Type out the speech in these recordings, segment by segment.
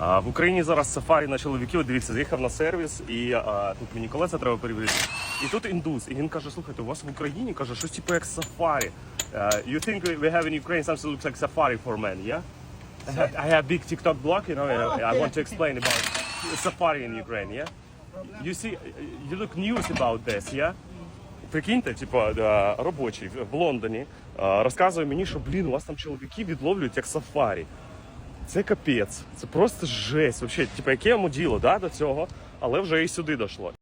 В Україні зараз сафарі на чоловіків. Дивіться, заїхав на сервіс, і а, тут мені колеса треба перевірити. І тут індус. І він каже: слухайте, у вас в Україні каже, щось типу як сафарі. Uh, you think we have in Ukraine something looks like safari for men, yeah? I have, I have big TikTok blog, you know, and I want to explain about safari in Ukraine, yeah? You see, you look news about this, yeah? Прикиньте, типу, е, робочий в Лондоні е, розказує мені, що блін, у вас там чоловіки відловлюють як сафарі. Це капець, це просто жесть. Взагалі, типу, яке йому діло да, до цього, але вже і сюди дійшло.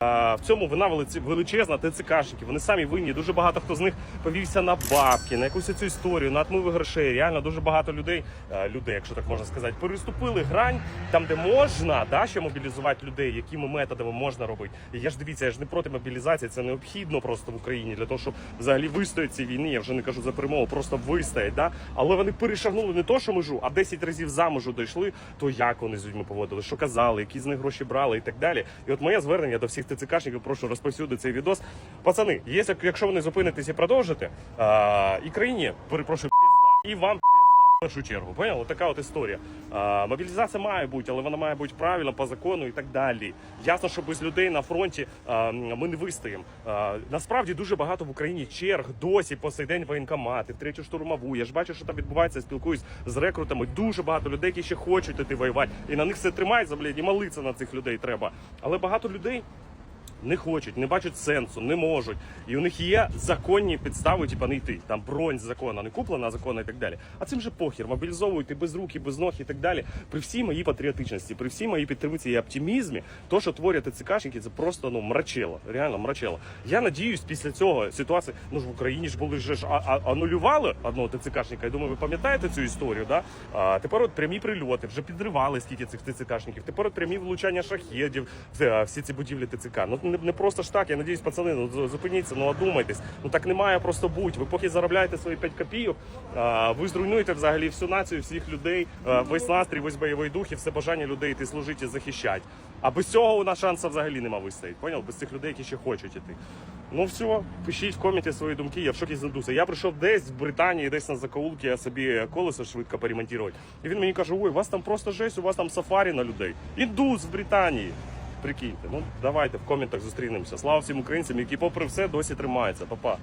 В цьому вина величезна ТЦКшники. Вони самі винні. Дуже багато хто з них повівся на бабки, на якусь цю історію, на отмиви грошей. Реально дуже багато людей, е, людей, якщо так можна сказати, переступили грань там, де можна, да, ще мобілізувати людей, якими методами можна робити. Я ж дивіться, я ж не проти мобілізації. Це необхідно просто в Україні для того, щоб взагалі вистояти цій війни. Я вже не кажу за перемогу, просто вистоять. Да? Але вони перешагнули не то, що межу, а 10 разів за межу дійшли. То як вони з людьми поводили, що казали, які з них гроші брали і так далі. І от моє звернення до всіх ТЦКшників, прошу розповсюдити цей відос. Пацани, якщо ви не зупинитесь і продовжите, а, і країні, перепрошую, пізда, і вам в першу чергу. Поняли? Така от історія. А, мобілізація має бути, але вона має бути правильно по закону і так далі. Ясно, що без людей на фронті а, ми не вистоїмо. А, насправді дуже багато в Україні черг досі по сей день воєнкомати, в третю штурмову. Я ж бачу, що там відбувається, спілкуюсь з рекрутами. Дуже багато людей, які ще хочуть іти воювати. І на них все тримається, блядь, і молитися на цих людей треба. Але багато людей не хочуть, не бачать сенсу, не можуть. І у них є законні підстави, типа не йти. Там бронь з закону, не куплена закону і так далі. А цим же похір, мобілізовують і без рук, і без ног і так далі. При всій моїй патріотичності, при всій моїй підтримці і оптимізмі, то, що творять ТЦКшники, це просто ну мрачело. Реально мрачело. Я надіюсь, після цього ситуації, ну ж в Україні ж були ж а, а, анулювали одного ТЦКшника. Я думаю, ви пам'ятаєте цю історію, да? А тепер от прямі прильоти, вже підривали скільки цих ТЦКшників. Тепер от прямі влучання шахедів, все, всі ці будівлі ТЦК. Ну не, не просто ж так. Я надіюсь, пацани, ну зупиніться, ну одумайтесь. Ну так не має просто бути. Ви поки заробляєте свої 5 копійок, а, ви зруйнуєте взагалі всю націю, всіх людей, а, весь настрій, весь бойовий дух і все бажання людей йти служити і захищати. А без цього у нас шансу взагалі нема вистояти. Поняв? Без цих людей, які ще хочуть іти. Ну все, пишіть в коменті свої думки. Я в шокі з. Я прийшов десь в Британії, десь на закоулки, я собі колесо швидко поремонтувати. І він мені каже: ой, у вас там просто жесть, у вас там сафарі на людей. Індус в Британії. Прикиньте, ну давайте в коментах зустрінемося. Слава всім українцям, які попри все досі тримаються. Па-па.